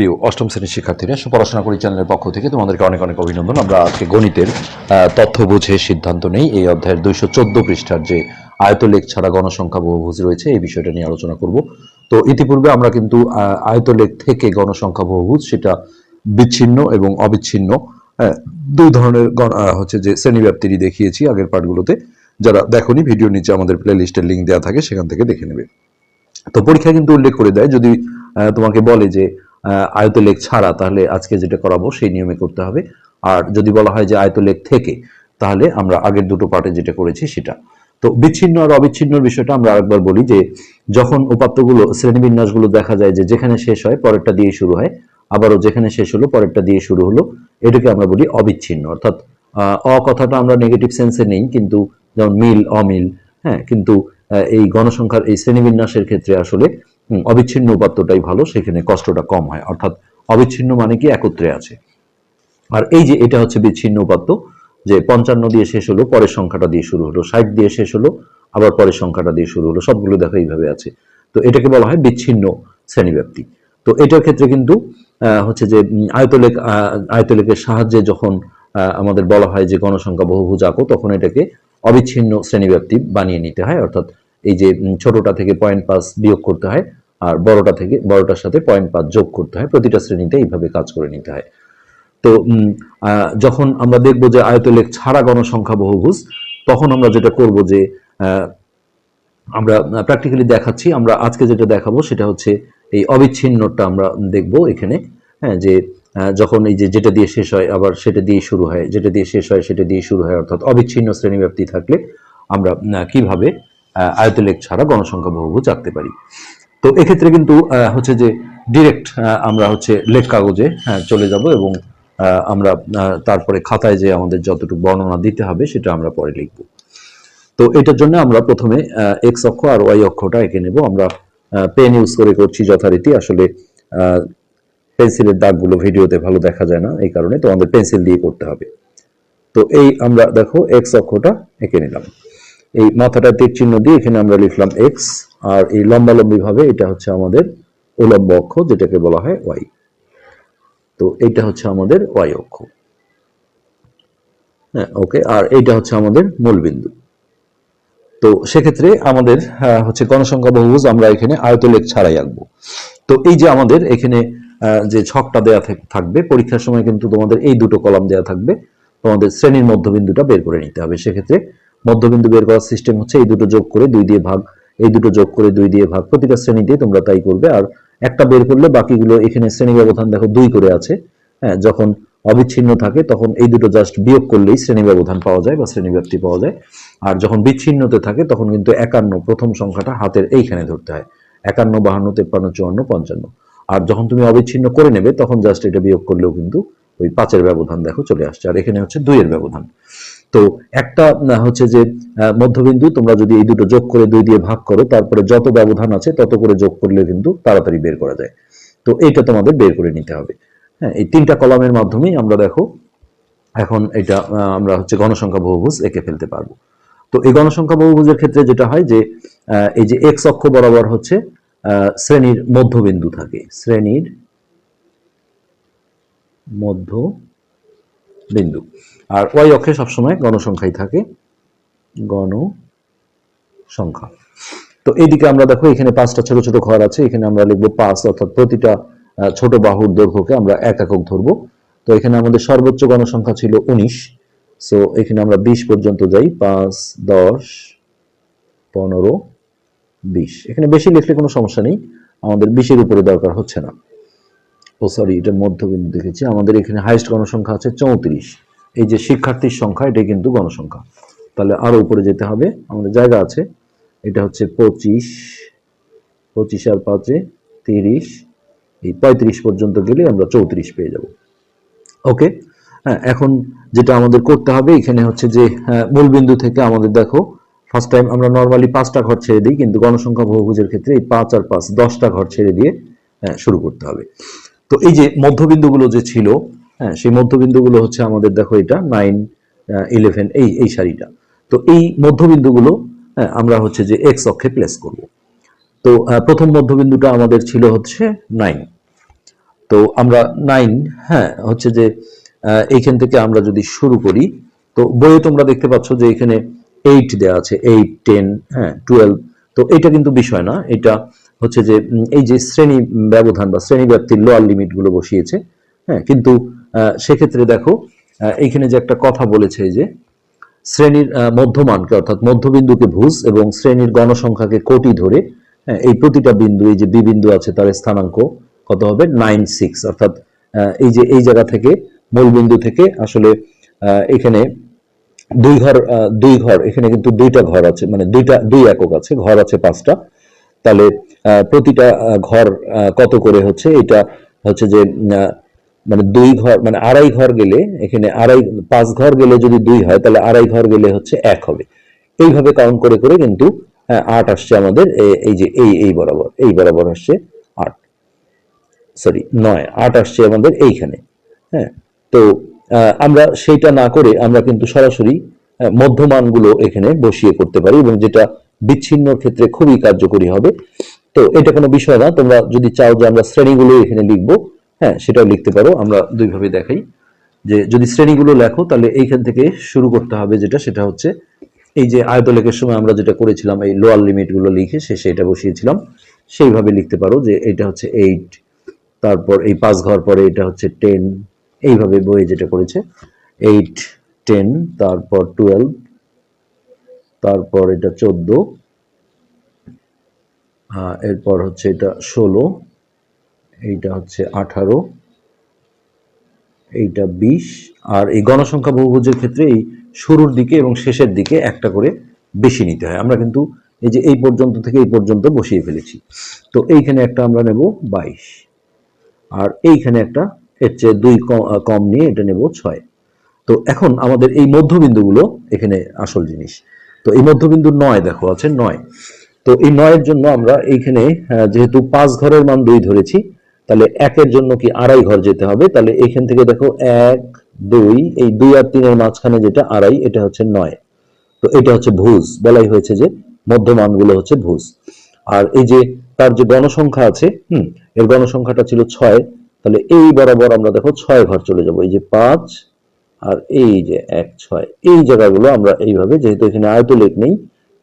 প্রিয় অষ্টম শ্রেণির শিক্ষার্থীরা পড়াশোনা করি চ্যানেলের পক্ষ থেকে তোমাদেরকে অনেক অনেক অভিনন্দন। আমরা আজকে গণিতের তথ্য বুঝে সিদ্ধান্ত নেই। এই অধ্যায়ের দুইশো চোদ্দ পৃষ্ঠার যে আয়তলেখ ছাড়া গণসংখ্যা বহুভুজ রয়েছে, এই বিষয়টা নিয়ে আলোচনা করব। তো ইতিপূর্বে আমরা কিন্তু আয়তলেখ থেকে গণসংখ্যা বহুভুজ, সেটা বিচ্ছিন্ন এবং অবিচ্ছিন্ন দুই ধরনের হচ্ছে যে শ্রেণীব্যাপ্তিরই দেখিয়েছি আগের পার্টগুলোতে যারা দেখোনি ভিডিও নিচে আমাদের প্লে লিস্টের লিঙ্ক দেওয়া থাকে, সেখান থেকে দেখে নেবে। তো পরীক্ষা কিন্তু উল্লেখ করে দেয়, যদি তোমাকে বলে যে আয়তলেখ ছাড়া তাহলে আজকে যেটা করাবো সেই নিয়মে করতে হবে। আর যদি বলা হয় যে আয়তলেখ থেকে, তাহলে আমরা আগের দুটো পার্টে যেটা করেছি সেটা। তো বিচ্ছিন্ন আর অবিচ্ছিন্নর বিষয়টা আমরা আরেকবার বলি যে, যখন উপাত্তগুলো, শ্রেণীবিন্যাসগুলো দেখা যায় যে যেখানে শেষ হয়, পরেরটা দিয়ে শুরু হয়, আবারও যেখানে শেষ হলো, পরেরটা দিয়ে শুরু হলো, এটাকে আমরা বলি অবিচ্ছিন্ন। অর্থাৎ অ কথাটা আমরা নেগেটিভ সেন্সে নেই, কিন্তু যেমন মিল, অমিল হ্যাঁ কিন্তু এই গণসংখ্যার, এই শ্রেণীবিন্যাসের ক্ষেত্রে আসলে অবিচ্ছিন্ন উপাত্তটাই ভালো, সেখানে কষ্টটা কম হয়। অর্থাৎ অবিচ্ছিন্ন মানে কি? একত্রে আছে। আর এই যে এটা হচ্ছে বিচ্ছিন্ন উপাত্ত, যে পঞ্চান্ন দিয়ে শেষ হলো, পরের সংখ্যাটা দিয়ে শুরু হলো। ষাট দিয়ে শেষ হলো, আবার পরের সংখ্যাটা দিয়ে শুরু হলো। সবগুলো দেখো এইভাবে আছে। তো এটাকে বলা হয় বিচ্ছিন্ন শ্রেণীব্যাপ্তি। তো এটার ক্ষেত্রে কিন্তু হচ্ছে যে আয়তলেখ আয়তলেখের সাহায্যে যখন আমাদের বলা হয় যে গণসংখ্যা বহুভুজ আঁকো, তখন এটাকে অবিচ্ছিন্ন শ্রেণীব্যাপ্তি বানিয়ে নিতে হয়। অর্থাৎ এই যে ছোটটা থেকে পয়েন্ট পাঁচ বিয়োগ করতে হয় আর বড়টা থেকে, বড়টার সাথে পয়েন্ট পাঁচ যোগ করতে হয়, প্রতিটা শ্রেণীতে এইভাবে কাজ করে নিতে হয়। তো যখন আমরা দেখব যে আয়তলেখ ছাড়া গণসংখ্যা বহুভুজ, তখন আমরা যেটা করব যে আমরা প্র্যাকটিক্যালি দেখাচ্ছি, আমরা আজকে যেটা দেখাবো সেটা হচ্ছে এই অবিচ্ছিন্নটা আমরা দেখব এখানে হ্যাঁ যে যখন এই যে যেটা দিয়ে শেষ হয় আবার সেটা দিয়ে শুরু হয়, যেটা দিয়ে শেষ হয় সেটা দিয়ে শুরু হয়, অর্থাৎ অবিচ্ছিন্ন শ্রেণীব্যাপ্তি থাকলে আমরা কীভাবে আয়তলেখ ছাড়া গণসংখ্যা বহুভুজ আঁকতে পারি। তো এক্ষেত্রে কিন্তু হচ্ছে যে ডিরেক্ট আমরা হচ্ছে লেখ কাগজে চলে যাব এবং আমরা তারপরে খাতায় যে আমাদের যতটুকু বর্ণনা দিতে হবে সেটা আমরা পরে লিখব। তো এটার জন্য আমরা প্রথমে এক্স অক্ষ আর ওয়াই অক্ষটা এঁকে নেব। আমরা পেন ইউজ করে করছি যথারীতি। আসলে পেন্সিলের দাগগুলো ভিডিওতে ভালো দেখা যায় না, এই কারণে তো আমাদের পেন্সিল দিয়ে করতে হবে। তো এই আমরা দেখো এক্স অক্ষটা এঁকে নিলাম। এই মাথাটা তীর চিহ্ন দিয়ে এখানে আমরা লিখলাম এক্স আর এই লম্বালম্বি ভাবে এটা হচ্ছে আমাদের উলম্ব অক্ষ, যেটাকে বলা হয় ওয়াই তো এইটা হচ্ছে আমাদের ওয়াই অক্ষ। হ্যাঁ ওকে, আর এইটা হচ্ছে আমাদের মূলবিন্দু। তো সেক্ষেত্রে আমাদের হচ্ছে গণসংখ্যা বহুভুজ আমরা এখানে আয়তলেখ ছাড়াই আঁকবো। তো এই যে আমাদের এখানে যে ছকটা দেয়া থাকবে, পরীক্ষার সময় কিন্তু তোমাদের এই দুটো কলাম দেয়া থাকবে, তোমাদের শ্রেণির মধ্যবিন্দুটা বের করে নিতে হবে। সেক্ষেত্রে মধ্যবিন্দু বের করার সিস্টেম হচ্ছে এই দুটো যোগ করে দুই দিয়ে ভাগ। এই দুটো যোগ করে দুই দিয়ে ভাগ। প্রতিটা শ্রেণীতে তোমরা তাই করবে। আর একটা বের করলে বাকিগুলো এখানে শ্রেণি ব্যবধান দেখো দুই করে আছে। হ্যাঁ যখন অবিচ্ছিন্ন থাকে তখন এই দুটো জাস্ট বিয়োগ করলেই শ্রেণি ব্যবধান পাওয়া যায় বা শ্রেণি ব্যাপ্তি পাওয়া যায়। আর যখন বিচ্ছিন্নতে থাকে তখন কিন্তু একান্ন, প্রথম সংখ্যাটা হাতের এইখানে ধরতে হয়। একান্ন, বাহান্ন, তেপ্পান্ন, চুয়ান্ন, পঞ্চান্ন। আর যখন তুমি অবিচ্ছিন্ন করে নেবে তখন জাস্ট এটা বিয়োগ করলেও কিন্তু ওই পাঁচের ব্যবধান দেখো চলে আসছে। আর এখানে হচ্ছে দুইয়ের ব্যবধান। তো একটা হচ্ছে যে মধ্যবিন্দু, তোমরা যদি এই দুটো যোগ করে দুই দিয়ে ভাগ করো, তারপরে যত ব্যবধান আছে তত করে যোগ করলে কিন্তু তাড়াতাড়ি বের করা যায়। তো এইটা তোমাদের বের করে নিতে হবে। হ্যাঁ এই তিনটা কলামের মাধ্যমেই আমরা দেখো, এখন এটা আমরা হচ্ছে গণসংখ্যা বহুভুজ এঁকে ফেলতে পারব। তো এই গণসংখ্যা বহুভুজের ক্ষেত্রে যেটা হয় যে এই যে এক্স অক্ষ বরাবর হচ্ছে শ্রেণির মধ্যবিন্দু থাকে। শ্রেণির মধ্য বিন্দু। আর ওয়াই অক্ষে সবসময় গণসংখ্যাই থাকে। গণ সংখ্যা তো এইদিকে আমরা দেখো, এখানে পাঁচটা ছোট ছোট ঘর আছে। এখানে আমরা লিখব পাঁচ, অর্থাৎ প্রতিটা ছোট বাহুর দৈর্ঘ্যকে আমরা এক একক ধরবো। তো এখানে আমাদের সর্বোচ্চ গণসংখ্যা ছিল উনিশ। সো এখানে আমরা বিশ পর্যন্ত যাই। পাঁচ, দশ, পনেরো, বিশ। এখানে বেশি লিখলে কোনো সমস্যা নেই। আমাদের বিশের উপরে দরকার হচ্ছে না। ও সরি এটা মধ্যবিন্দু দেখেছি। আমাদের এখানে হাইস্ট গণসংখ্যা আছে চৌত্রিশ। এই যে শিক্ষার্থীর সংখ্যা এটাই কিন্তু গণসংখ্যা। তাহলে আরও উপরে যেতে হবে। আমাদের জায়গা আছে। এটা হচ্ছে পঁচিশ পঁচিশ আর পাঁচে তিরিশ। এই পঁয়ত্রিশ পর্যন্ত গেলে আমরা চৌত্রিশ পেয়ে যাব। ওকে হ্যাঁ এখন যেটা আমাদের করতে হবে এখানে হচ্ছে যে হ্যাঁ, মূলবিন্দু থেকে আমাদের দেখো ফার্স্ট টাইম আমরা নর্মালি পাঁচটা ঘর ছেড়ে দিই কিন্তু গণসংখ্যা বহুভুজের ক্ষেত্রে এই পাঁচ আর পাঁচ দশটা ঘর ছেড়ে দিয়ে হ্যাঁ, শুরু করতে হবে। তো এই যে মধ্যবিন্দুগুলো যে ছিল হ্যাঁ সেই মধ্যবিন্দুগুলো হচ্ছে আমাদের দেখো এটা নাইন ইলেভেন এই এই সারিটা। তো এই মধ্যবিন্দুগুলো হ্যাঁ, আমরা হচ্ছে যে এক্স অক্ষে প্লেস করব। তো প্রথম মধ্যবিন্দুটা আমাদের ছিল হচ্ছে নাইন তো আমরা নাইন হ্যাঁ হচ্ছে যে এইখান থেকে আমরা যদি শুরু করি তো বইয়ে তোমরা দেখতে পাচ্ছ যে এখানে এইট দেওয়া আছে এইট টেন হ্যাঁ টুয়েলভ তো এটা কিন্তু বিষয় না এটা হচ্ছে যে এই যে শ্রেণি ব্যবধান বা শ্রেণি ব্যাপ্তির লোয়ার লিমিটগুলো বসিয়েছে হ্যাঁ কিন্তু সেক্ষেত্রে দেখো এইখানে যে একটা কথা বলেছে যে শ্রেণির মধ্যমানকে অর্থাৎ মধ্যবিন্দুকে ভুজ এবং শ্রেণির গণসংখ্যাকে কোটি ধরে হ্যাঁ, এই প্রতিটা বিন্দু এই যে বি বিন্দু আছে তার স্থানাঙ্ক কত হবে? নাইন সিক্স অর্থাৎ এই যে এই জায়গা থেকে মূল বিন্দু থেকে আসলে এখানে দুই ঘর দুই ঘর এখানে কিন্তু দুইটা ঘর আছে মানে দুইটা দুই একক আছে ঘর আছে পাঁচটা। তাহলে প্রতিটা ঘর কত করে হচ্ছে? এটা হচ্ছে যে মানে দুই ঘর মানে আড়াই ঘর গেলে এখানে আড়াই, পাঁচ ঘর গেলে যদি দুই হয়, তাহলে আড়াই ঘর গেলে হচ্ছে এক হবে। এইভাবে কাউন্ট করে করে কিন্তু আট আসছে আমাদের এই যে, এই এই বরাবর এই বরাবর আসছে আট। সরি নয়, আট আসছে আমাদের এইখানে হ্যাঁ? তো আমরা সেইটা না করে আমরা কিন্তু সরাসরি মধ্যমানগুলো এখানে বসিয়ে করতে পারি এবং যেটা বিচ্ছিন্নর ক্ষেত্রে খুবই কার্যকরী হবে। তো এটা কোনো বিষয় না, তোমরা যদি চাও যে আমরা শ্রেণীগুলো এখানে লিখব হ্যাঁ সেটাও লিখতে পারো, আমরা দুইভাবে দেখাই। যে যদি শ্রেণীগুলো লেখো, তাহলে এইখান থেকে শুরু করতে হবে যেটা, সেটা হচ্ছে এই যে আয়তলেখের সময় আমরা যেটা করেছিলাম, এই লোয়ার লিমিটগুলো লিখে শেষে এটা বসিয়েছিলাম, সেইভাবে লিখতে পারো যে এটা হচ্ছে এইট তারপর এই পাঁচ ঘর পরে এটা হচ্ছে টেন এইভাবে বইয়ে যেটা করেছে এইট টেন তারপর টুয়েলভ তারপর এটা চোদ্দ এরপর হচ্ছে এটা ষোলো, এইটা হচ্ছে আঠারো, এইটা বিশ, আর এই গণসংখ্যা বহুভুজের ক্ষেত্রে এই শুরুর দিকে এবং শেষের দিকে একটা করে বেশি নিতে হয়। আমরা কিন্তু এই যে এই পর্যন্ত থেকে এই পর্যন্ত বসিয়ে ফেলেছি। তো এইখানে একটা আমরা নেব বাইশ, আর এইখানে একটা এর চেয়ে দুই কম নিয়ে এটা নেব ছয়। তো এখন আমাদের এই মধ্যবিন্দুগুলো এখানে আসল জিনিস। তো এই মধ্যবিন্দু নয় দেখো, আছে নয়। তো এই নয়ের জন্য আমরা এইখানে যেহেতু পাঁচ ঘরের মান দুই ধরেছি, তাহলে একের জন্য কি আড়াই ঘর যেতে হবে? তাহলে এইখান থেকে দেখো এক, দুই, এই দুই আর তিনের মাঝখানে যেটা আড়াই, এটা হচ্ছে নয়। তো এটা হচ্ছে ভুজ, বলাই হয়েছে যে মধ্যমানগুলো হচ্ছে ভুজ। আর এই যে তার যে গণসংখ্যা আছে, হুম, এর গণসংখ্যাটা ছিল ছয়, তাহলে এই বরাবর আমরা দেখো ছয় ঘর চলে যাব। এই যে পাঁচ আর এই যে এক, ছয়, এই জায়গাগুলো আমরা এইভাবে, যেহেতু এখানে আয়তলেখ নেই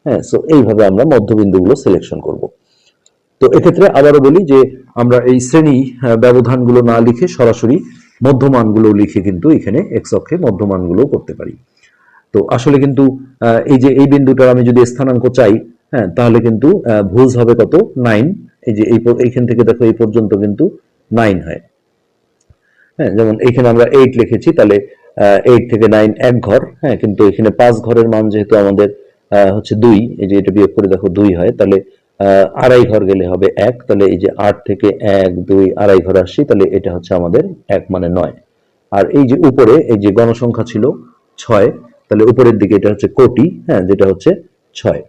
হ্যাঁ সো এইভাবে আমরা মধ্যবিন্দুগুলো সিলেকশন করব। তো এক্ষেত্রে আবারও বলি যে আমরা এই শ্রেণি ব্যবধানগুলো না লিখে সরাসরি মধ্যমানগুলো লিখে কিন্তু এখানে এক্স অক্ষে মধ্যমানগুলো করতে পারি। তো আসলে কিন্তু এই যে এই বিন্দুটার আমি যদি স্থানাঙ্ক চাই হ্যাঁ তাহলে কিন্তু ভুজ হবে কত? নাইন এই যে এই এইখান থেকে দেখো এই পর্যন্ত কিন্তু নাইন হয়। হ্যাঁ যেমন এখানে আমরা এইট লিখেছি, তাহলে এইট থেকে নাইন এক ঘর। হ্যাঁ কিন্তু এখানে পাঁচ ঘরের মান যেহেতু আমাদের হচ্ছে দুই, এই যে এটা বিয়োগ করে দেখো দুই হয়, তাহলে আড়াই ঘর গেলে হবে এক, তাহলে এই যে আট থেকে এক, দুই, আড়াই ঘর আসছি, তাহলে এটা হচ্ছে আমাদের এক মানে নয়। আর এই যে উপরে, এই যে গণসংখ্যা ছিল ছয়, তাহলে উপরের দিকে এটা হচ্ছে কোটি হ্যাঁ যেটা হচ্ছে ছয়।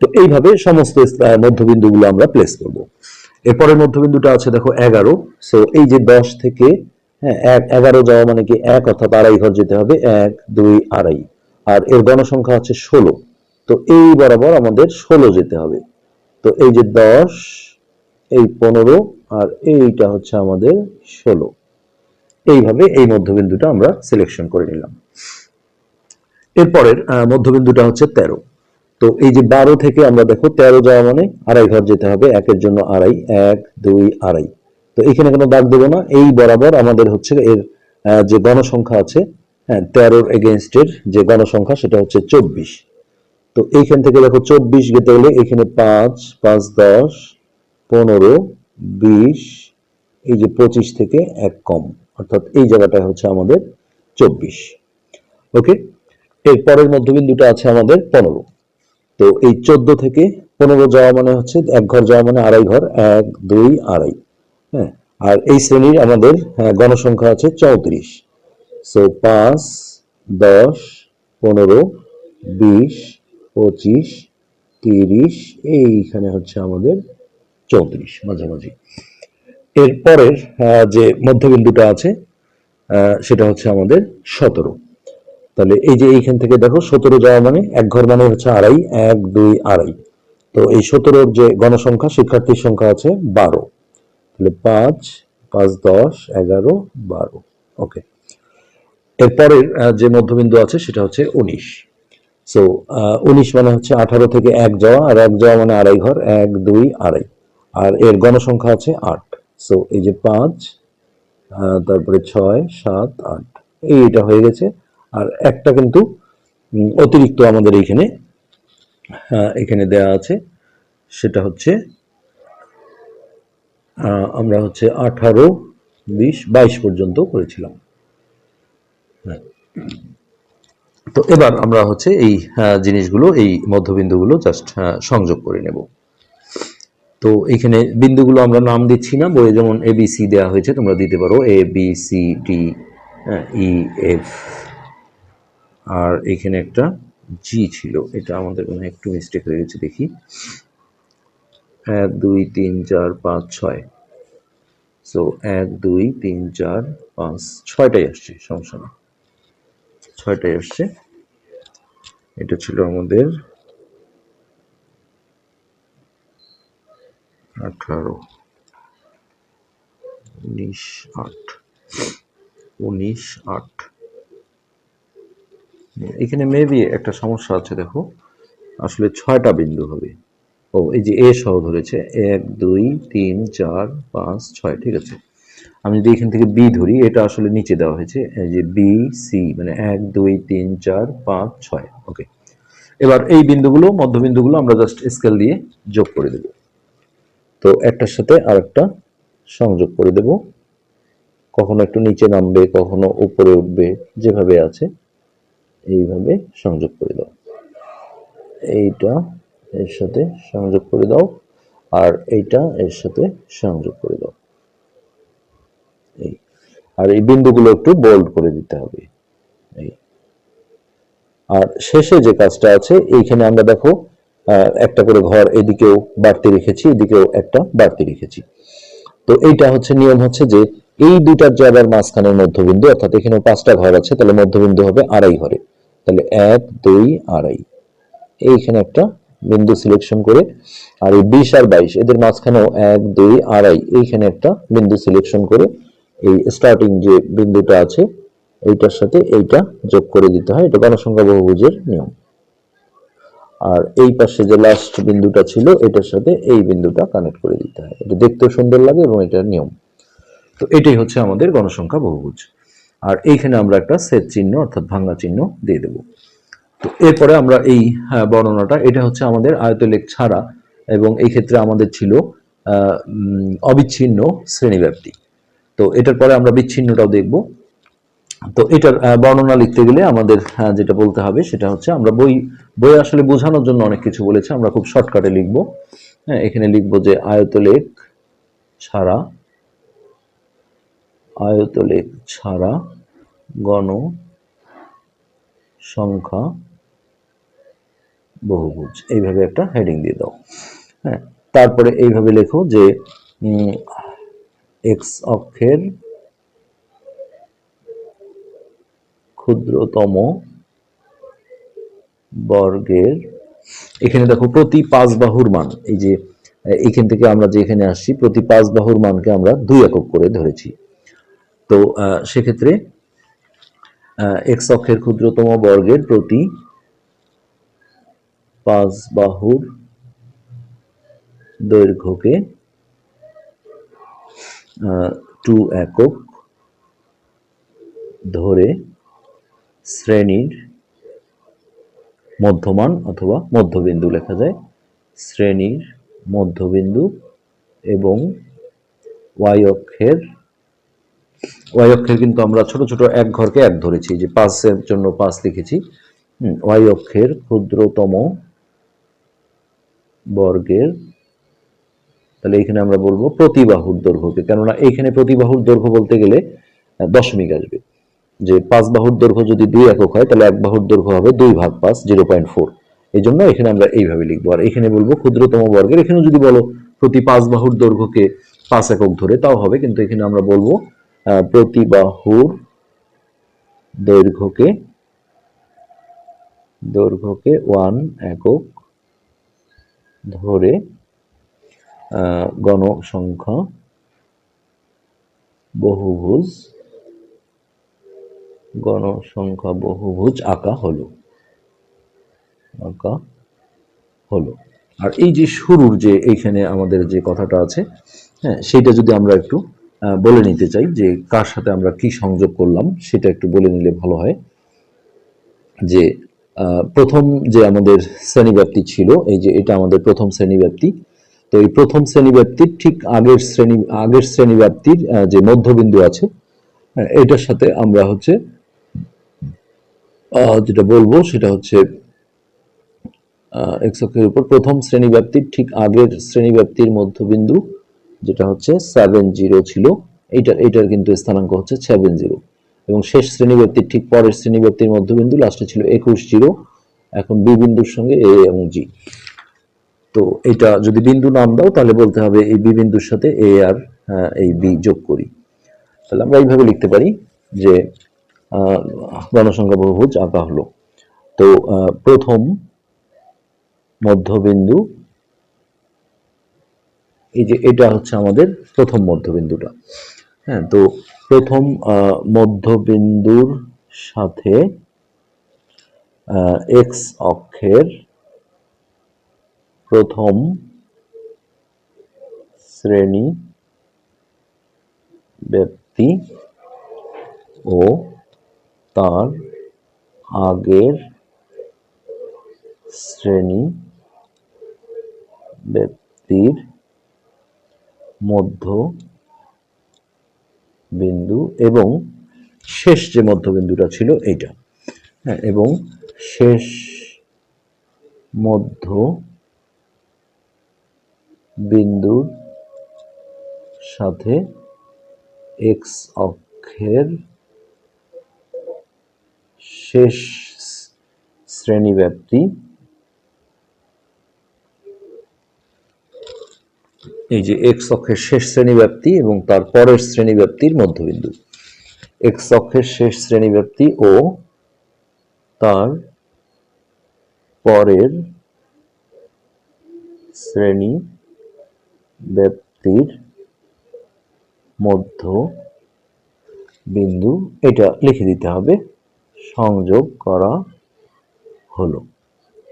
তো এইভাবে সমস্ত মধ্যবিন্দুগুলো আমরা প্লেস করব। এরপরের মধ্যবিন্দুটা আছে দেখো এগারো সো এই যে দশ থেকে হ্যাঁ এক, এগারো যাওয়া মানে কি এক, অর্থাৎ আড়াই ঘর যেতে হবে, এক, দুই, আড়াই। আর এর গণসংখ্যা আছে ষোলো। তো এই বরাবর আমাদের ষোলো যেতে হবে। তো এই যে দশ, এই পনেরো আর এইটা হচ্ছে আমাদের ষোলো। এইভাবে এই মধ্যবিন্দুটা আমরা সিলেকশন করে নিলাম। এরপরের মধ্যবিন্দুটা হচ্ছে তেরো। তো এই যে বারো থেকে আমরা দেখো, তেরো যাওয়া মানে আড়াই ঘর যেতে হবে, একের জন্য আড়াই, এক, দুই, আড়াই। তো এখানে কোনো দাগ দেবো না, এই বরাবর আমাদের হচ্ছে এর যে গণসংখ্যা আছে হ্যাঁ তেরোর এগেনস্টের যে গণসংখ্যা সেটা হচ্ছে চব্বিশ। তো এইখান থেকে দেখো চব্বিশ যেতে হলে এখানে পাঁচ পাঁচ দশ পনেরো বিশ এই যে পঁচিশ থেকে এক কম। অর্থাৎ এই জায়গাটা হচ্ছে আমাদের চব্বিশ। ওকে? এর পরের মধ্যবিন্দুটা আছে আমাদের পনেরো। তো এই চোদ্দ থেকে পনেরো যাওয়া মানে হচ্ছে এক ঘর যাওয়া মানে আড়াই ঘর এক দুই আড়াই। হ্যাঁ? আর এই শ্রেণির আমাদের হ্যাঁ, গণসংখ্যা আছে চৌত্রিশ। সো পাঁচ দশ পনেরো বিশ পঁচিশ তিরিশ এইখানে হচ্ছে আমাদের চৌত্রিশ মাঝামাঝি। এর পরের আহ, যে মধ্যবিন্দুটা আছে সেটা হচ্ছে আমাদের সতেরো। তাহলে এই যে এইখান থেকে দেখো সতেরো যাওয়া মানে এক ঘর মানে হচ্ছে আড়াই এক দুই আড়াই। তো এই সতেরোর যে গণসংখ্যা শিক্ষার্থীর সংখ্যা আছে বারো। তাহলে পাঁচ পাঁচ দশ এগারো বারো। ওকে। এরপরের যে মধ্যবিন্দু আছে সেটা হচ্ছে উনিশ। সো উনিশ মানে হচ্ছে আঠারো থেকে এক যাওয়া আর এক যাওয়া মানে আড়াই ঘর, এক, দুই, আড়াই। আর এর গণসংখ্যা আছে আট। সো এই যে পাঁচ তারপরে ছয়, সাত, আট। এইটা হয়ে গেছে। আর একটা কিন্তু অতিরিক্ত আমাদের এইখানে এখানে দেয়া আছে। সেটা হচ্ছে আমরা হচ্ছে আঠারো, বিশ, বাইশ পর্যন্ত করেছিলাম। হ্যাঁ। তো এবার আমরা হচ্ছে এই জিনিসগুলো, এই মধ্যবিন্দুগুলো জাস্ট সংযোগ করে নেব। তো এখানে বিন্দুগুলো আমরা নাম দিচ্ছি না বইয়ে যেমন এ বি দেওয়া হয়েছে, তোমরা দিতে পারো A B C D E F আর এখানে একটা জি ছিল, এটা আমাদের মনে একটু মিস্টেক হয়ে গেছে, দেখি। এক, দুই, তিন, চার, পাঁচ, ছয়। সো এক, দুই, তিন, চার, পাঁচ, ছয়টাই আসছে, সমস্যা না ছয়টাই আসছে এটা ছিল আমাদের আঠারো, উনিশ, আট উনিশ, আট। এখানে মেবি একটা সমস্যা আছে, দেখো। আসলে ছয়টা বিন্দু হবে। ও, এই যে এ সহ ধরেছে। এক, দুই, তিন, চার, পাঁচ, ছয়, ঠিক আছে? আমি যদি এখান থেকে বি ধরি, এটা আসলে নিচে দেওয়া হয়েছে, এই যে বি সি মানে এক, দুই, তিন, চার, পাঁচ, ছয় ওকে এবার এই বিন্দুগুলো, মধ্যবিন্দুগুলো আমরা জাস্ট স্কেল দিয়ে যোগ করে দেব। তো একটার সাথে আরেকটা সংযোগ করে দেব। কখনো একটু নিচে নামবে, কখনো উপরে উঠবে, যেভাবে আছে, এইভাবে সংযোগ করে দাও। এইটা এর সাথে সংযোগ করে দাও, আর এইটা এর সাথে সংযোগ করে দাও। এই। আর এই বিন্দুগুলো একটু বোল্ড করে দিতে হবে। আর শেষে যে কাজটা আছে, এইখানে আমরা দেখো একটা করে ঘর এদিকেও বাড়তি রেখেছি, এদিকেও একটা বাড়তি রেখেছি। তো এইটা হচ্ছে, নিয়ম হচ্ছে যে এই মধ্যবিন্দু, অর্থাৎ এখানে পাঁচটা ঘর আছে, তাহলে মধ্যবিন্দু হবে আড়াই ঘরে। তাহলে এক, দুই, আড়াই। এইখানে একটা বিন্দু সিলেকশন করে, আর এই বিশ আর বাইশ, এদের মাঝখানেও এক, দুই, আড়াই, এইখানে একটা বিন্দু সিলেকশন করে এই স্টার্টিং যে বিন্দুটা আছে, এইটার সাথে এইটা যোগ করে দিতে হয়। এটা গণসংখ্যা বহুভুজের নিয়ম। আর এই পাশে যে লাস্ট বিন্দুটা ছিল, এটার সাথে এই বিন্দুটা কানেক্ট করে দিতে হয়। এটা দেখতেও সুন্দর লাগে এবং এটার নিয়ম। তো এটাই হচ্ছে আমাদের গণসংখ্যা বহুভুজ। আর এইখানে আমরা একটা সেট চিহ্ন, অর্থাৎ ভাঙ্গা চিহ্ন দিয়ে দেব। তো এরপরে আমরা এই বর্ণনাটা, এটা হচ্ছে আমাদের আয়তলেখ ছাড়া এবং এই ক্ষেত্রে আমাদের ছিল অবিচ্ছিন্ন শ্রেণীব্যাপ্তি। তো এটার পরে আমরা বিচ্ছিন্নটাও দেখব। তো এটার বর্ণনা লিখতে গেলে আমাদের যেটা বলতে হবে সেটা হচ্ছে আমরা বই বই আসলে বোঝানোর জন্য অনেক কিছু বলেছে, আমরা খুব শর্টকাটে লিখব। হ্যাঁ এখানে লিখব যে আয়তলেখ ছাড়া আয়তলেখ ছাড়া গণ সংখ্যা বহুভুজ। এইভাবে একটা হেডিং দিয়ে দাও। হ্যাঁ তারপরে এইভাবে লেখো যে এক্স অক্ষের ক্ষুদ্রতম বর্গের, এখানে দেখো প্রতি পাঁচ বাহুর মান, এই যে, এখান থেকে আমরা যে এখানে আসছি, প্রতি পাঁচ বাহুর মানকে আমরা দুই একক করে ধরেছি। তো সেক্ষেত্রে এক্স অক্ষের ক্ষুদ্রতম বর্গের প্রতি পাঁচ বাহুর দৈর্ঘ্যকে টু একক ধরে শ্রেণির মধ্যমান অথবা মধ্যবিন্দু লেখা যায়। শ্রেণির মধ্যবিন্দু এবং ওয়াই অক্ষের ওয়াই অক্ষের কিন্তু আমরা ছোট ছোট এক ঘরকে এক ধরেছি যে পাঁচের জন্য পাঁচ লিখেছি। ওয়াই অক্ষের ক্ষুদ্রতম বর্গের তাহলে এখানে আমরা বলব প্রতিবাহুর দৈর্ঘ্যকে, কেননা এইখানে প্রতিবাহুর দৈর্ঘ্য বলতে গেলে দশমিক আসবে। যে পাঁচ বাহুর দৈর্ঘ্য যদি দুই একক হয়, তাহলে এক বাহুর দৈর্ঘ্য হবে দুই ভাগ পাঁচ, জিরো পয়েন্ট ফোর। এই জন্য এখানে আমরা এইভাবে লিখব। আর এখানে বলব ক্ষুদ্রতম বর্গের এখানে যদি বলো প্রতি পাঁচ বাহুর দৈর্ঘ্যকে পাঁচ একক ধরে, তাও হবে, কিন্তু এখানে আমরা বলব প্রতি বাহুর দৈর্ঘ্যকে দৈর্ঘ্যকে ওয়ান একক ধরে গণসংখ্যা, বহুভুজ গণসংখ্যা, বহুভুজ, আঁকা হলো। আঁকা হলো। আর এই যে শুরুর যে এইখানে আমাদের যে কথাটা আছে হ্যাঁ সেটা যদি আমরা একটু বলে নিতে চাই যে কার সাথে আমরা কি সংযোগ করলাম, সেটা একটু বলে নিলে ভালো হয়। যে প্রথম যে আমাদের শ্রেণীব্যাপ্তি ছিল, এই যে এটা আমাদের প্রথম শ্রেণীব্যাপ্তি তো এই প্রথম শ্রেণীব্যাপ্তির ঠিক আগের শ্রেণি আগের শ্রেণীব্যাপ্তির আহ, যে মধ্যবিন্দু আছে এটার সাথে আমরা হচ্ছে যেটা বলব সেটা হচ্ছে এক্স উপর প্রথম শ্রেণীব্যাপ্তির ঠিক আগের শ্রেণীব্যাপ্তির মধ্যবিন্দু যেটা হচ্ছে সেভেন জিরো ছিল এইটার এইটার কিন্তু স্থানাঙ্ক হচ্ছে সেভেন জিরো এবং শেষ শ্রেণীব্যাপ্তির ঠিক পরের শ্রেণীব্যাপ্তির মধ্যবিন্দু লাস্টে ছিল একুশ জিরো এখন বি বিন্দুর সঙ্গে এ এবং জি। তো এটা যদি বিন্দু নাম দাও, তাহলে বলতে হবে এই বি বিন্দুর সাথে এ আর এই বি যোগ করি। তাহলে আমরা এইভাবে লিখতে পারি যে গণসংখ্যা বহুভুজ আঁকা হলো। তো প্রথম মধ্যবিন্দু, এই যে এটা হচ্ছে আমাদের প্রথম মধ্যবিন্দুটা। হ্যাঁ তো প্রথম মধ্যবিন্দুর সাথে এক্স অক্ষের প্রথম শ্রেণি ব্যক্তি ও তার আগের শ্রেণি ব্যক্তির মধ্য বিন্দু এবং শেষ যে মধ্যবিন্দুটা ছিল এইটা। হ্যাঁ এবং শেষ মধ্য বিন্দুর সাথে এক্স অক্ষের শেষ শ্রেণীব্যাপ্তি। এই যে এক্স অক্ষের শেষ শ্রেণি শ্রেণীব্যাপ্তি এবং তার পরের শ্রেণি শ্রেণীব্যাপ্তির মধ্যবিন্দু। এক্স অক্ষের শেষ শ্রেণি শ্রেণীব্যাপ্তি ও তার পরের শ্রেণি ব্যক্তির মধ্য বিন্দু এটা লিখে দিতে হবে, সংযোগ করা হলো।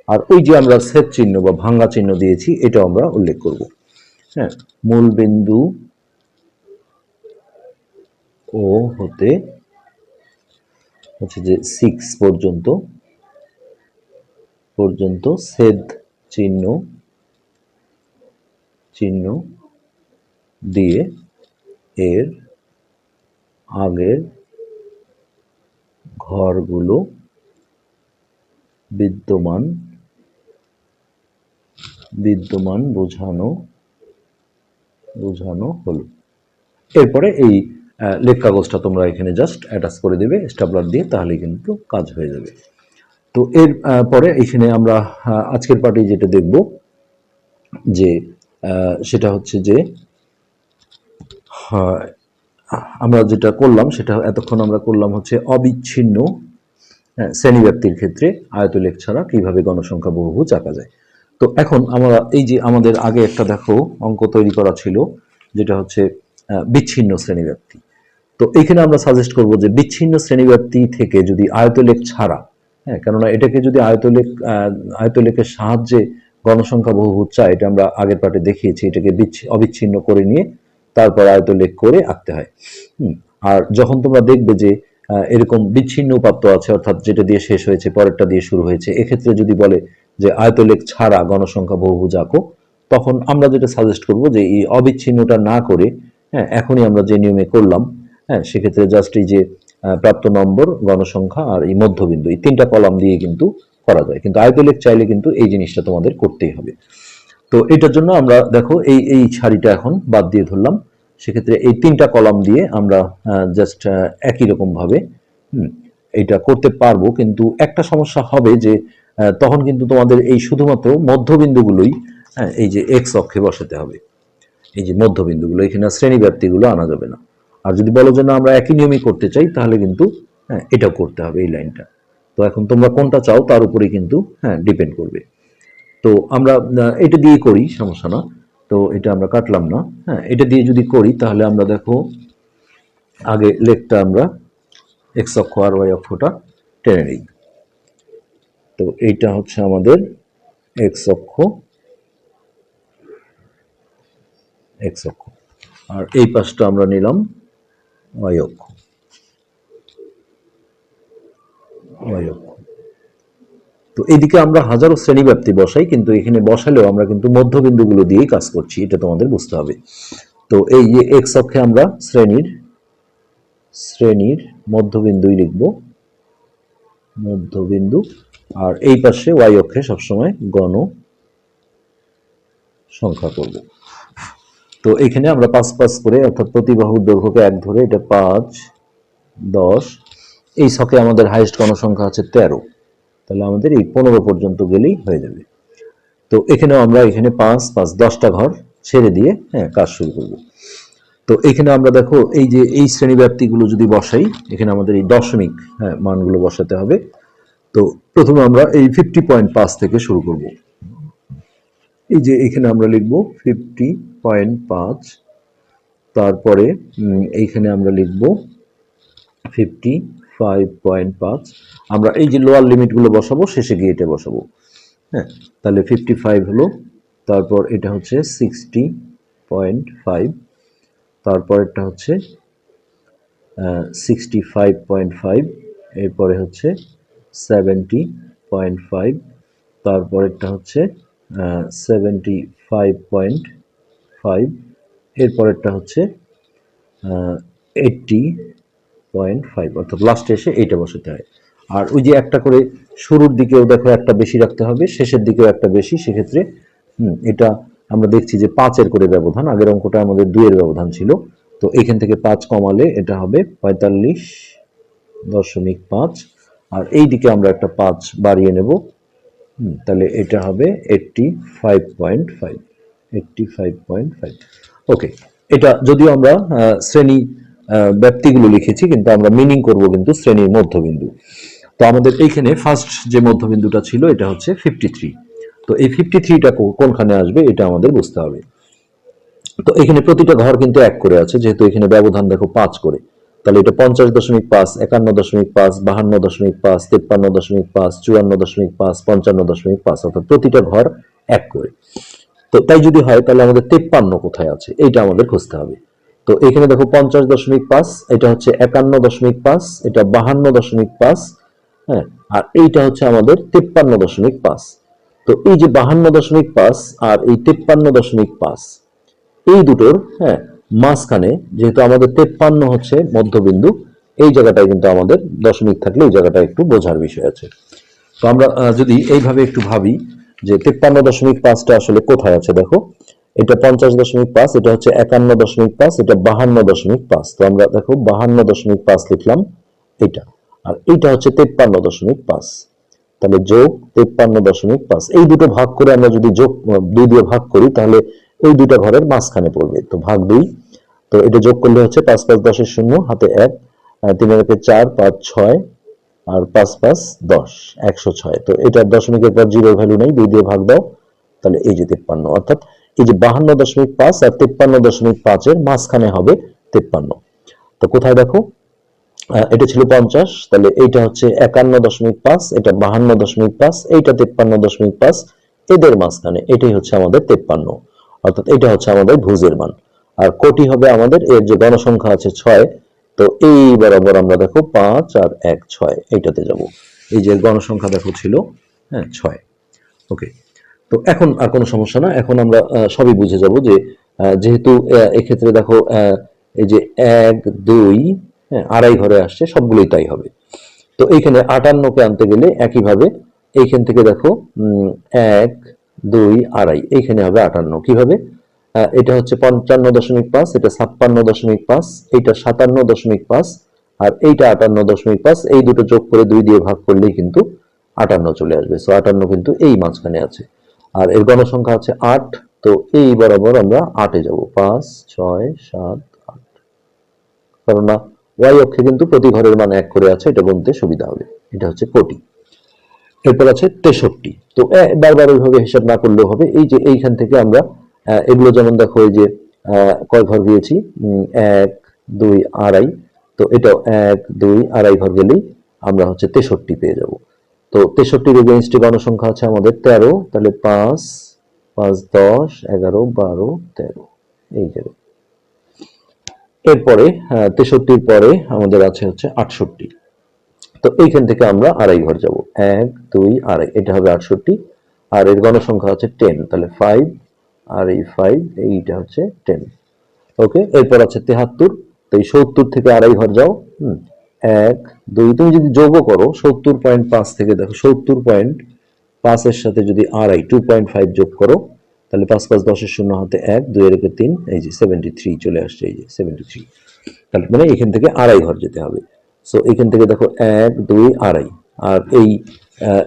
আর ওই যে আমরা ছেদ চিহ্ন বা ভাঙ্গা চিহ্ন দিয়েছি এটা আমরা উল্লেখ করব। হ্যাঁ মূল বিন্দু ও হতে হচ্ছে যে সিক্স পর্যন্ত পর্যন্ত ছেদ চিহ্ন চিহ্ন দিয়ে এর আগের ঘরগুলো বিদ্যমান বিদ্যমান বোঝানো বোঝানো হলো। এরপরে এই লেখ কাগজটা তোমরা এখানে জাস্ট অ্যাটাচ করে দেবে স্টাবলার দিয়ে তাহলে কিন্তু কাজ হয়ে যাবে। তো এর পরে এখানে আমরা আজকের পার্টি যেটা দেখব যে সেটা হচ্ছে যে আমরা যেটা করলাম সেটা এতক্ষণ আমরা করলাম হচ্ছে অবিচ্ছিন্ন হ্যাঁ, শ্রেণীব্যাপ্তির ক্ষেত্রে আয়তলেখ ছাড়া কীভাবে গণসংখ্যা বহুভুজ আঁকা যায়। তো এখন আমরা এই যে আমাদের আগে একটা দেখো অঙ্ক তৈরি করা ছিল যেটা হচ্ছে বিচ্ছিন্ন শ্রেণীব্যাপ্তি। তো এইখানে আমরা সাজেস্ট করব যে বিচ্ছিন্ন শ্রেণীব্যাপ্তি থেকে যদি আয়তলেখ ছাড়া হ্যাঁ কেননা এটাকে যদি আয়তলেখ আয়তলেখের সাহায্যে গণসংখ্যা বহুভুজ চায় এটা আমরা আগের পাটে দেখিয়েছি, এটাকে বিচ্ছি- অবিচ্ছিন্ন করে নিয়ে তারপর আয়ত লেখ করে আঁকতে হয়। আর যখন তোমরা দেখবে যে এরকম বিচ্ছিন্ন উপাত্ত আছে, অর্থাৎ যেটা দিয়ে শেষ হয়েছে, পরেরটা দিয়ে শুরু হয়েছে, এক্ষেত্রে যদি বলে যে আয়তলেখ ছাড়া গণসংখ্যা বহুভুজ আঁকো, তখন আমরা যেটা সাজেস্ট করব যে এই অবিচ্ছিন্নটা না করে হ্যাঁ এখনই আমরা যে নিয়মে করলাম হ্যাঁ সেক্ষেত্রে জাস্ট এই যে প্রাপ্ত নম্বর, গণসংখ্যা আর এই মধ্যবিন্দু, এই তিনটা কলাম দিয়ে কিন্তু করা যায়। কিন্তু আয়তলেখ চাইলে কিন্তু এই জিনিসটা তোমাদের করতেই হবে। তো এটার জন্য আমরা দেখো এই এই সারিটা এখন বাদ দিয়ে ধরলাম। সেক্ষেত্রে এই তিনটা কলাম দিয়ে আমরা জাস্ট একই রকম ভাবে হুম, এটা করতে পারব। কিন্তু একটা সমস্যা হবে যে তখন কিন্তু তোমাদের এই শুধুমাত্র মধ্যবিন্দুগুলোই হ্যাঁ, এই যে এক্স অক্ষে বসাতে হবে। এই যে মধ্যবিন্দুগুলো এখানে শ্রেণি ব্যাপ্তিগুলো আনা যাবে না। আর যদি বলো যে না আমরা একই নিয়মই করতে চাই তাহলে কিন্তু হ্যাঁ এটাও করতে হবে এই লাইনটা। এখন তোমরা কোনটা চাও তার উপরেই কিন্তু হ্যাঁ ডিপেন্ড করবে। তো আমরা এটা দিয়ে করি, সমস্যা না। তো এটা আমরা কাটলাম না হ্যাঁ এটা দিয়ে যদি করি তাহলে আমরা দেখো, আগে লেগটা আমরা এক্স অক্ষ আর ওয়াই অক্ষটা টেনে নিই। তো এইটা হচ্ছে আমাদের এক্স অক্ষ এক্স অক্ষ। আর এই পাশটা আমরা নিলাম ওয়াই অক্ষ। তো এদিকে আমরা হাজারো শ্রেণি ব্যাপ্তি বসাই, কিন্তু এখানে বসালেও আমরা কিন্তু মধ্যবিন্দুগুলো দিয়েই কাজ করছি, এটা তোমাদের বুঝতে হবে। তো এই যে এক্স অক্ষে আমরা শ্রেণির শ্রেণির মধ্যবিন্দুই লিখব। মধ্যবিন্দু, আর এই পাশে ওয়াই অক্ষে সবসময় গণ সংখ্যা করব। তো এখানে আমরা পাঁচ পাঁচ করে, অর্থাৎ প্রতি বাহুর দৈর্ঘ্যকে এক ধরে, এটা পাঁচ, দশ এই ছকে আমাদের হাইয়েস্ট গণসংখ্যা আছে তেরো। তাহলে আমাদের এই পনেরো পর্যন্ত গেলেই হয়ে যাবে। তো এখানেও আমরা এখানে পাঁচ পাঁচ, দশটা ঘর ছেড়ে দিয়ে হ্যাঁ কাজ শুরু করব। তো এখানে আমরা দেখো, এই যে এই শ্রেণি ব্যাপ্তিগুলো যদি বসাই, এখানে আমাদের এই দশমিক হ্যাঁ মানগুলো বসাতে হবে। তো প্রথমে আমরা এই ফিফটি পয়েন্ট পাঁচ থেকে শুরু করব। এই যে এখানে আমরা লিখব ফিফটি পয়েন্ট পাঁচ, তারপরে এইখানে আমরা লিখব ফিফটি ফাইভ পয়েন্ট পাঁচ আমরা এই যে লোয়ার লিমিটগুলো বসাবো, শেষে গিয়ে এটা বসাবো। হ্যাঁ তাহলে ফিফটি ফাইভ হলো, তারপর এটা হচ্ছে সিক্সটি পয়েন্ট ফাইভ তারপরেরটা হচ্ছে সিক্সটি ফাইভ পয়েন্ট ফাইভ এরপরে হচ্ছে সেভেন্টি পয়েন্ট ফাইভ তারপরেরটা হচ্ছে সেভেন্টি ফাইভ পয়েন্ট ফাইভ এরপরেরটা হচ্ছে এইটটি পয়েন্ট ফাইভ অর্থাৎ লাস্টে এসে এইটা বসাতে হয়। আর ওই যে একটা করে শুরুর দিকেও দেখো একটা বেশি রাখতে হবে, শেষের দিকেও একটা বেশি, সেক্ষেত্রে এটা আমরা দেখছি যে পাঁচের করে ব্যবধান, আগের অঙ্কটা আমাদের দুইয়ের ব্যবধান ছিল। তো এখান থেকে পাঁচ কমালে এটা হবে পঁয়তাল্লিশ দশমিক পাঁচ। আর এই দিকে আমরা একটা পাঁচ বাড়িয়ে নেব তাহলে এটা হবে eighty five point five eighty five point five okay এটা যদিও আমরা শ্রেণি ব্যাপ্তিগুলো লিখেছি, কিন্তু আমরা মিনিং করব কিন্তু শ্রেণির মধ্যবিন্দু। তো আমাদের এইখানে ফার্স্ট যে মধ্যবিন্দুটা ছিল, এটা হচ্ছে ফিফটি থ্রি তো এই ফিফটি থ্রিটা কোনখানে আসবে, এটা আমাদের বুঝতে হবে। তো এখানে প্রতিটা ঘর কিন্তু এক করে আছে, যেহেতু এখানে ব্যবধান দেখো পাঁচ করে। তাহলে এটা পঞ্চাশ দশমিক পাঁচ, একান্ন দশমিক পাঁচ, বাহান্ন দশমিক পাঁচ, তেপ্পান্ন দশমিক পাঁচ, চুয়ান্ন দশমিক পাঁচ, পঞ্চান্ন দশমিক পাঁচ, অর্থাৎ প্রতিটা ঘর এক করে। তো তাই যদি হয়, তাহলে আমাদের তেপ্পান্ন কোথায় আছে? এইটা আমাদের খুঁজতে হবে। তো এখানে দেখো পঞ্চাশ দশমিক পাঁচ, এটা হচ্ছে একান্ন দশমিক পাঁচ, এটা বাহান্ন দশমিক পাঁচ হ্যাঁ আর এইটা হচ্ছে আমাদের তেপ্পান্ন দশমিক পাঁচ। তো এই যে বাহান্ন দশমিক পাঁচ আর এই তেপ্পান্ন দশমিক পাঁচ, এই দুটোর হ্যাঁ মাঝখানে যেহেতু আমাদের তেপ্পান্ন হচ্ছে মধ্যবিন্দু, এই জায়গাটায় কিন্তু আমাদের দশমিক থাকলে এই জায়গাটা একটু বোঝার বিষয় আছে। তো আমরা যদি এইভাবে একটু ভাবি যে তেপ্পান্ন দশমিক পাঁচটা আসলে কোথায় আছে, দেখো এটা পঞ্চাশ দশমিক পাঁচ, এটা হচ্ছে একান্ন দশমিক পাঁচ, এটা বাহান্ন দশমিক পাঁচ। তো আমরা দেখো বাহান্ন দশমিক পাঁচ লিখলাম এটা আর এইটা হচ্ছে তেপ্পান্ন দশমিক পাঁচ। তাহলে যোগ তেপ্পান্ন দশমিক পাঁচ। এই দুটো ভাগ করে আমরা যদি যোগ, দুই দিয়ে ভাগ করি, তাহলে ওই দুইটা ঘরের মাঝখানে পড়বে। তো ভাগ দুই। তো এটা যোগ করলে হচ্ছে পাঁচ পাঁচ দশের শূন্য, হাতে এক তিনের একে চার, পাঁচ ছয়, আর পাঁচ পাঁচ দশ, একশো ছয়। তো এটা দশমিকের পর জিরো ভ্যালু নেই, দুই দিয়ে ভাগ দাও। তাহলে এই যে তেপ্পান্ন, অর্থাৎ এই যে বাহান্ন দশমিক পাঁচ আর তেপ্পান্ন দশমিক পাঁচের মাঝখানে হবে তেপ্পান্ন। তো কোথায় দেখো? এটা ছিল পঞ্চাশ, তাহলে এইটা হচ্ছে একান্ন দশমিক পাঁচ, এটা বাহান্ন দশমিক পাঁচ, এইটা তেপ্পান্ন দশমিক পাঁচ, এদের মাঝখানে এটাই হচ্ছে আমাদের তেপ্পান্ন। অর্থাৎ এটা হচ্ছে আমাদের ভুজের মান। আর কোটি হবে আমাদের, এর যে গণসংখ্যা আছে ছয়, তো এই বরাবর আমরা দেখো পাঁচ আর এক ছয়, এইটাতে যাব। এই যে গণসংখ্যা দেখো ছিল হ্যাঁ ছয়। ওকে তো এখন আর কোনো সমস্যা না। এখন আমরা সবই বুঝে যাব যে যেহেতু এক্ষেত্রে দেখো এই যে এক, দুই হ্যাঁ আড়াই ঘরে আসছে, সবগুলোই তাই হবে। তো এইখানে আটান্নকে আনতে গেলে একইভাবে এইখান থেকে দেখো এক, দুই, আড়াই, এইখানে হবে আটান্ন। কীভাবে? এটা হচ্ছে পঞ্চান্ন দশমিক পাঁচ, এটা ছাপ্পান্ন দশমিক পাঁচ, এইটা সাতান্ন দশমিক পাঁচ, আর এইটা আটান্ন দশমিক পাঁচ, এই দুটো যোগ করে দুই দিয়ে ভাগ করলেই কিন্তু আটান্ন চলে আসবে। সো আটান্ন কিন্তু এই মাঝখানে আছে। আর এর গণসংখ্যা আছে আট, তো এই বরাবর আমরা আটে যাব। পাঁচ, ছয়, সাত, আট। কারণ না ওয়াই অক্ষে কিন্তু প্রতি ঘরের মান এক করে আছে, এটা গুনতে সুবিধা হবে। এটা হচ্ছে কোটি। এরপর আছে তেষট্টি। তো বারবার ওইভাবে হিসাব না করলেও হবে। এই যে এইখান থেকে আমরা এগুলো যেমন দেখো, এই যে কয় ঘর গিয়েছি এক, দুই, আড়াই। তো এটা এক, দুই, আড়াই ঘর গেলেই আমরা হচ্ছে তেষট্টি পেয়ে যাব। তো তেষট্টির এগেনস্টে গণসংখ্যা আছে আমাদের তেরো, তাহলে পাঁচ পাঁচ, দশ, এগারো, বারো, তেরো। এই যাবে এরপরে তেষট্টির পরে আমাদের আছে হচ্ছে আটষট্টি। তো এইখান থেকে আমরা আড়াই ঘর যাব। এক, দুই, আড়াই। এটা হবে আটষট্টি। আর এর গণসংখ্যা হচ্ছে টেন তাহলে ফাইভ আর এই ফাইভ এইটা হচ্ছে টেন ওকে এরপর আছে তেহাত্তর। তো এই সত্তর থেকে আড়াই ঘর যাও। হুম। এক, দুই, তুমি যদি যোগও করো, সত্তর পয়েন্ট পাঁচ থেকে দেখো, সত্তর পয়েন্ট পাঁচের সাথে যদি আড়াই টু পয়েন্ট ফাইভ যোগ করো, তাহলে পাঁচ পাঁচ দশের শূন্য হাতে এক, দুই এর একে তিন, এই যে সেভেন্টি থ্রি চলে আসছে, এই যে সেভেন্টি থ্রি তাহলে মানে এখান থেকে আড়াই ঘর যেতে হবে। সো এখান থেকে দেখো এক, দুই, আড়াই। আর এই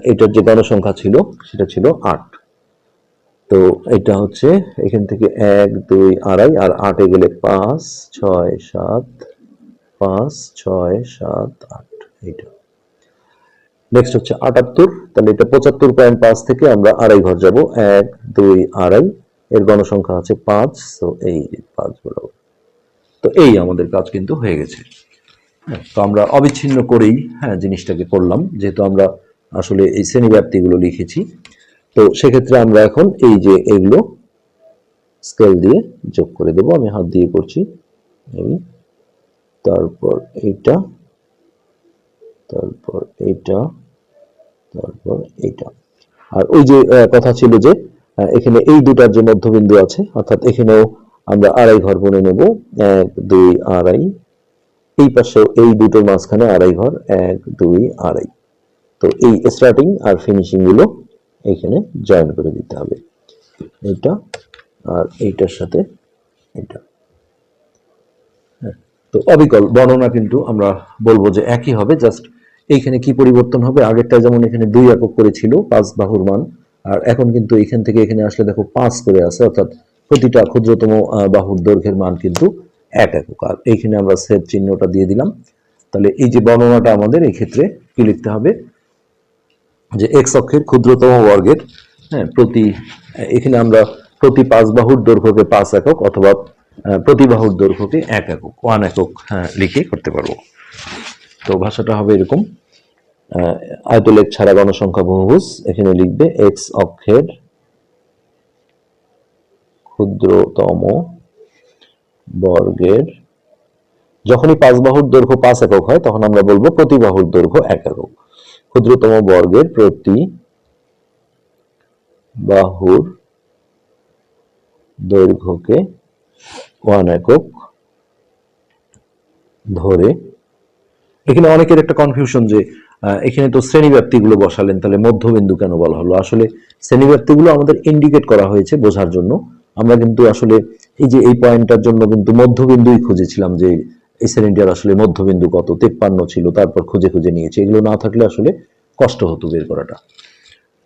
এটার যে গণসংখ্যা ছিল, সেটা ছিল আট। তো এটা হচ্ছে এখান থেকে এক, দুই, আড়াই, আর আটে গেলে পাঁচ, ছয়, সাত পাঁচ ছয় সাত আট এইটা। নেক্সট হচ্ছে আটাত্তর তাহলে এটা পঁচাত্তর পয়েন্ট পাঁচ থেকে আমরা আড়াই ঘর যাব। এক দুই আড়াই। এর গণসংখ্যা আছে পাঁচ তো এই পাঁচ বরাবর। তো এই আমাদের কাজ কিন্তু হয়ে গেছে। হ্যাঁ, তো আমরা অবিচ্ছিন্ন করেই হ্যাঁ জিনিসটাকে করলাম। যেহেতু আমরা আসলে এই শ্রেণীব্যাপ্তিগুলো লিখেছি তো সেক্ষেত্রে আমরা এখন এই যে এগুলো স্কেল দিয়ে যোগ করে দেব। আমি হাত দিয়ে করছি এই তারপর এইটা তারপর এইটা তারপর এইটা। আর ওই যে কথা ছিল যে এখানে এই দুটার যে মধ্যবিন্দু আছে, অর্থাৎ এখানেও আমরা আড়াই ঘর বনে নেব, এক, দুই, আড়াই। এই পাশেও এই দুটোর মাঝখানে আড়াই ঘর, এক, দুই, আড়াই। তো এই স্টার্টিং আর ফিনিশিংগুলো এখানে জয়েন করে দিতে হবে। এটা আর এইটার সাথে এটা তো অবিকল বর্ণনা কিন্তু আমরা বলব যে একই হবে, জাস্ট এইখানে কি পরিবর্তন হবে? আগেরটা যেমন এখানে দুই একক করে ছিল, পাঁচ বাহুর মান আর এখন কিন্তু এখান থেকে এখানে আসলে দেখো পাঁচ করে আছে, অর্থাৎ প্রতিটা ক্ষুদ্রতম বাহুর দৈর্ঘ্যের মান কিন্তু এক একক। আর এইখানে আমরা সেট চিহ্নটা দিয়ে দিলাম। তাহলে এই যে বর্ণনাটা আমাদের এই ক্ষেত্রে কি লিখতে হবে? যে এক্স অক্ষের ক্ষুদ্রতম বর্গের হ্যাঁ প্রতি, এখানে আমরা প্রতি পাঁচ বাহুর দৈর্ঘ্যকে পাঁচ একক অথবা আহ, প্রতি বাহুর দৈর্ঘ্যকে এক একক ওয়ান একক হ্যাঁ, লিখে করতে পারব। তো ভাষাটা হবে এরকম আহ, আয়তলেখ ছাড়া গণসংখ্যা বহুভুজ এখানে লিখবে এক্স অক্ষের ক্ষুদ্রতম বর্গের যখনই পাঁচ বাহুর দৈর্ঘ্য পাঁচ একক হয় তখন আমরা বলব প্রতি বাহুর দৈর্ঘ্য এক একক। ক্ষুদ্রতম বর্গের প্রতি বাহুর দৈর্ঘ্যকে ওয়ান একক ধরে। এখানে অনেকের একটা কনফিউশন যে এখানে তো শ্রেণীব্যাপ্তিগুলো বসালেন, তাহলে মধ্যবিন্দু কেন বলা হলো? আসলে শ্রেণীব্যাপ্তিগুলো আমাদের ইন্ডিকেট করা হয়েছে বোঝার জন্য। আমরা কিন্তু আসলে এই যে এই পয়েন্টটার জন্য কিন্তু মধ্যবিন্দুই খুঁজেছিলাম যে, এই শ্রেণীটার আসলে মধ্যবিন্দু কত? তেপ্পান্ন ছিল, তারপর খুঁজে খুঁজে নিয়েছে। এগুলো না থাকলে আসলে কষ্ট হতো বের করাটা।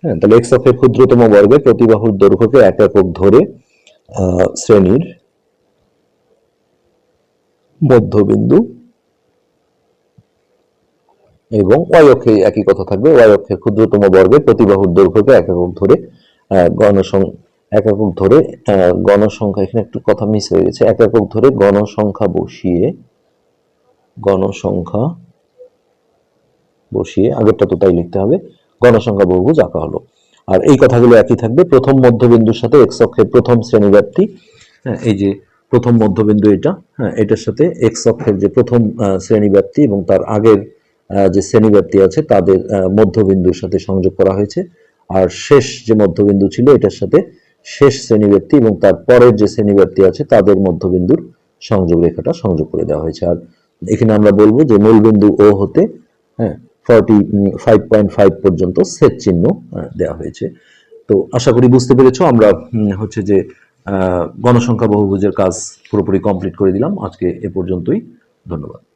হ্যাঁ তাহলে এক্স অক্ষের ক্ষুদ্রতম বর্গের প্রতিবাহুর দৈর্ঘ্যকে এক একক ধরে শ্রেণির মধ্যবিন্দু এবং ওয়াই অক্ষে একই কথা থাকবে। ওয়াই ক্ষুদ্রতম বর্গের প্রতিবাহুর দৈর্ঘ্যকে এক একক ধরে গণসং, এক একক ধরে গণসংখ্যা, এখানে একটু কথা মিস হয়ে গেছে। এক একক ধরে গণসংখ্যা বসিয়ে গণসংখ্যা বসিয়ে, আগেরটা তো তাই লিখতে হবে, গণসংখ্যা বহুভুজ আঁকা হলো। আর এই কথাগুলো একই থাকবে। প্রথম মধ্যবিন্দুর সাথে এক্স অক্ষের প্রথম শ্রেণীব্যাপ্তি হ্যাঁ এই যে প্রথম মধ্যবিন্দু এটা হ্যাঁ এটার সাথে এক্স অক্ষের যে প্রথম শ্রেণীব্যাপ্তি এবং তার আগের যে শ্রেণীব্যাপ্তি আছে তাদের মধ্যবিন্দুর সাথে সংযোগ করা হয়েছে। আর শেষ যে মধ্যবিন্দু ছিল এটার সাথে শেষ শ্রেণীব্যাপ্তি এবং তার পরের যে শ্রেণীব্যাপ্তি আছে তাদের মধ্যবিন্দুর সংযোগ রেখাটা সংযোগ করে দেওয়া হয়েছে। আর এখানে আমরা বলব যে মূলবিন্দু ও হতে হ্যাঁ ফর্টি ফাইভ পয়েন্ট ফাইভ পর্যন্ত সেট চিহ্ন দেওয়া হয়েছে। তো আশা করি বুঝতে পেরেছ, আমরা হচ্ছে যে গণসংখ্যা বহুভুজের কাজ পুরোপুরি কমপ্লিট করে দিলাম। আজকে এ পর্যন্তই। ধন্যবাদ।